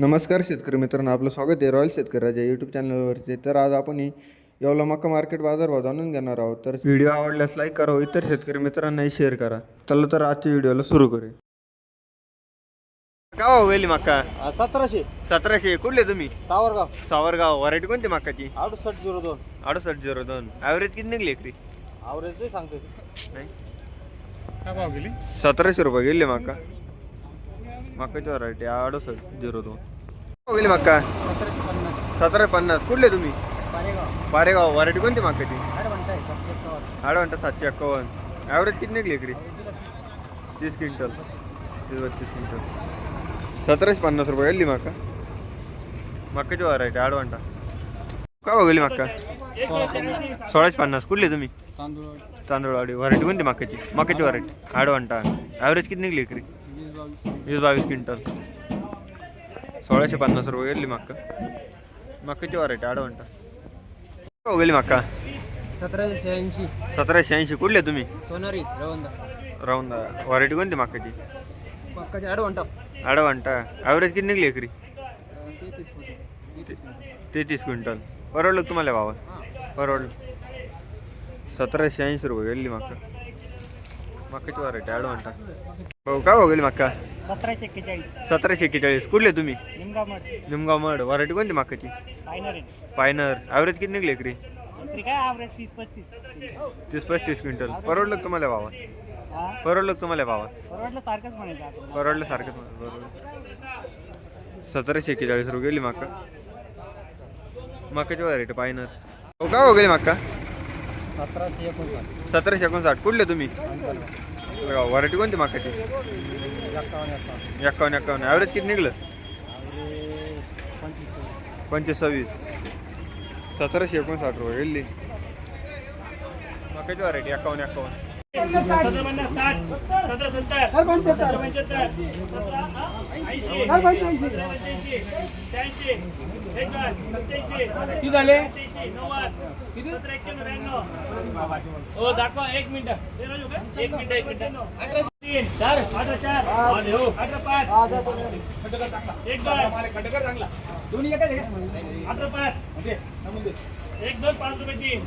नमस्कार शेतकरी मित्रांनो आपलं स्वागत आहे रॉयल शेतकरी राजा यूट्यूब चॅनलवरती तर आज आपण येवला मका मार्केट बाजारभाव जाणून घेणार आहोत. तर व्हिडिओ आवडल्यास लाईक करा इतर शेतकरी मित्रांनाही शेअर करा. चला तर आजच्या व्हिडिओला सुरू करूया. का हो गेली मक्का? आ, सतराशे. सतराशे. कुठले तुम्ही? सावरगाव. सावरगाव. व्हरायटी कोणती मक्काची? अडुसष्ट झिरो दोन. अडुसष्ट झिरो दोन. ॲव्हरेज किती निघली एकरी? नाही सांगते. नाही. काय भाव गेली? सतराशे रुपये गेले मक्का. मक्काची व्हरायटी अडुसष्ट झिरो दोन. हो गेली मक्का पन्नास. सतरा पन्नास. कुठले तुम्ही? पारेगाव. व्हरायटी कोणती मक्काची आठ म्हणताय सातशे एक्कावन्न ॲव्हरेज किती निघली इकडे? तीस. क्विंटल. तीस बत्तीस क्विंटल. सतराशे पन्नास रुपये गेली मका? मक्काची व्हरायटी आडवंटा. का हो गेली मक्का सोळाशे पन्नास. कुठली तुम्ही? तांदूळ. तांदूळवाडी. व्हरायटी कोणती मक्काची मक्काची व्हरायटी आडवंटा. ॲव्हरेज किती निघली इकडे? वीस बावीस वीस बावीस क्विंटल. सोळाशे पन्नास रुपये गेली मक्का. मक्काची व्हरायटी आडवंटा हो गेली मक्का? सतराशे शहाऐंशी. सतराशे ऐंशी कुठले तुम्ही? सोनारी रवंदा. राहून व्हरायटी कोणती मक्काची? पक्काचे म्हणता आडवंटा ॲव्हरेज किती निघली एकरी? तेहतीस तेहतीस क्विंटल. परवडलं का तुम्हाला भावा परवडलं. सतराशे ऐंशी रुपये गेली मक्का. मक्काची व्हरायटी आडवंटा हो का हो गेली मक्का? सतराशे एक्केचाळीस. सतराशे एक्केचाळीस. कुठले तुम्ही? निमगामठ निमगाव मड व्हरायटी कोणती मक्काची? फायनल पायनर ॲव्हरेज किती निघली एकरी? तरी काय ॲव्हरेज तीस पस्तीस. तीस पस्तीस क्विंटल. परवडलं का तुम्हाला भावा हा? परवडलं का तुम्हाला भावा परवडलं सारखंच म्हणायचं आपण परवडलं सारखंच म्हणा, बरोबर. सतराशे एक्केचाळीस रुपये गेली मक्का. मक्काची व्हरायटी पायनर हो का हो गेली मक्का? सतराशे एकोणसाठ. सतराशे एकोणसाठ. कुठले तुम्ही? व्हरायटी कोणती मक्काची एक्कावन्न एक्कावन्न एक्कावन्न एक्कावन्न ॲव्हरेज किती निघलं? पंचवीस. पंचवीस सव्वीस सतराशे एकोणसाठ रुपये गेली मक्काची व्हरायटी एक्कावन्न एक्कावन्न किती झाले हो दाखवा एक मिनिट एक मिनिट एक मिनिट अठरा तीन चार अठरा चार अठरा पाच एक दोन खटकर चांगला दोन्ही अठरा पाच एक दोन पाच रुपये तीन